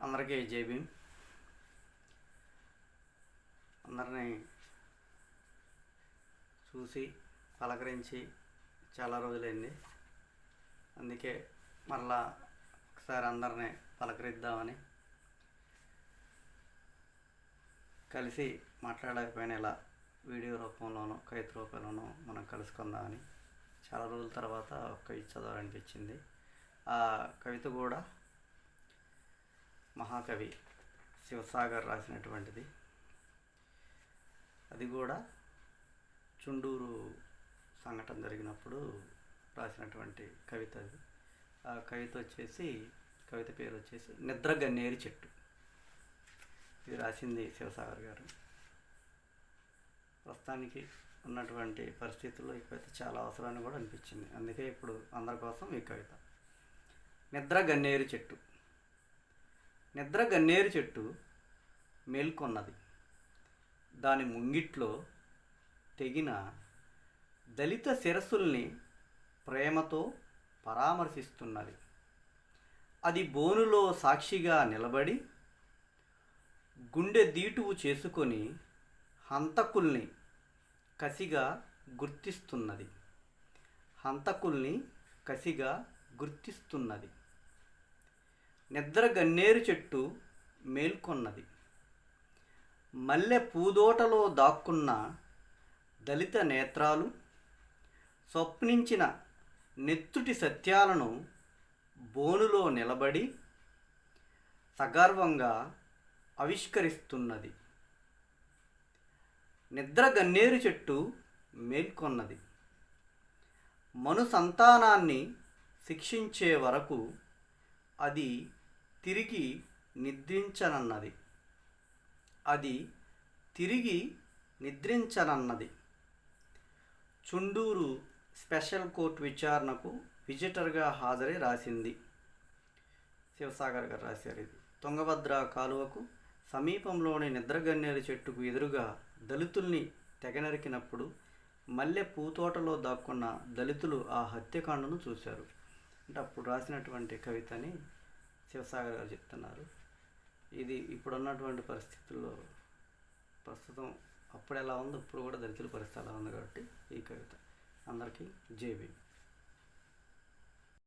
అందరికీ జై భీమ్. అందరినీ చూసి పలకరించి చాలా రోజులైంది. అందుకే మళ్ళా ఒకసారి అందరినీ పలకరిద్దామని కలిసి మాట్లాడకపోయినా ఇలా వీడియో రూపంలోనూ కవిత రూపంలోనూ మనం కలుసుకుందామని చాలా రోజుల తర్వాత ఒక కవిత చదవాలనిపించింది ఆ కవిత కూడా మహాకవి శివసాగర్ రాసినటువంటిది. అది కూడా చుండూరు సంఘటన జరిగినప్పుడు రాసినటువంటి కవిత అది. ఆ కవిత వచ్చేసి కవిత పేరు వచ్చేసి నిద్ర గన్నేరి చెట్టు. ఇది రాసింది శివసాగర్ గారు. ప్రస్తుతానికి ఉన్నటువంటి పరిస్థితుల్లో ఈ కవిత చాలా అవసరాన్ని కూడా అనిపించింది. అందుకే ఇప్పుడు అందరి కోసం ఈ కవిత. నిద్ర గన్నేరు చెట్టు. నిద్ర గన్నేరు చెట్టు మేల్కొన్నది. దాని ముంగిట్లో తెగిన దళిత శిరస్సుల్ని ప్రేమతో పరామర్శిస్తున్నది. అది బోనులో సాక్షిగా నిలబడి గుండె దీటువు చేసుకొని హంతకుల్ని కసిగా గుర్తిస్తున్నది. హంతకుల్ని కసిగా గుర్తిస్తున్నది. నిద్ర గన్నేరు చెట్టు మేల్కొన్నది. మల్లె పూదోటలో దాక్కున్న దళిత నేత్రాలు స్వప్నించిన నెత్తుటి సత్యాలను బోనులో నిలబడి సగర్వంగా ఆవిష్కరిస్తున్నది. నిద్ర గన్నేరు చెట్టు మేల్కొన్నది. మను సంతానాన్ని శిక్షించే వరకు అది తిరిగి నిద్రించనన్నది. అది తిరిగి నిద్రించనన్నది. చుండూరు స్పెషల్ కోర్టు విచారణకు విజిటర్గా హాజరై రాసింది. శివసాగర్ గారు రాశారు ఇది. తుంగభద్ర కాలువకు సమీపంలోని నిద్రగన్నేరు చెట్టుకు ఎదురుగా దళితుల్ని తెగనరికినప్పుడు మల్లె పూతోటలో దాక్కున్న దళితులు ఆ హత్యకాండను చూశారు. అంటే అప్పుడు రాసినటువంటి కవితని శివసాగర్ గారు చెప్తున్నారు. ఇది ఇప్పుడున్నటువంటి పరిస్థితుల్లో ప్రస్తుతం అప్పుడు ఎలా ఉందో ఇప్పుడు కూడా దళితుల పరిస్థితి ఎలా ఉంది కాబట్టి ఈ కవిత. అందరికీ జై భీమ్.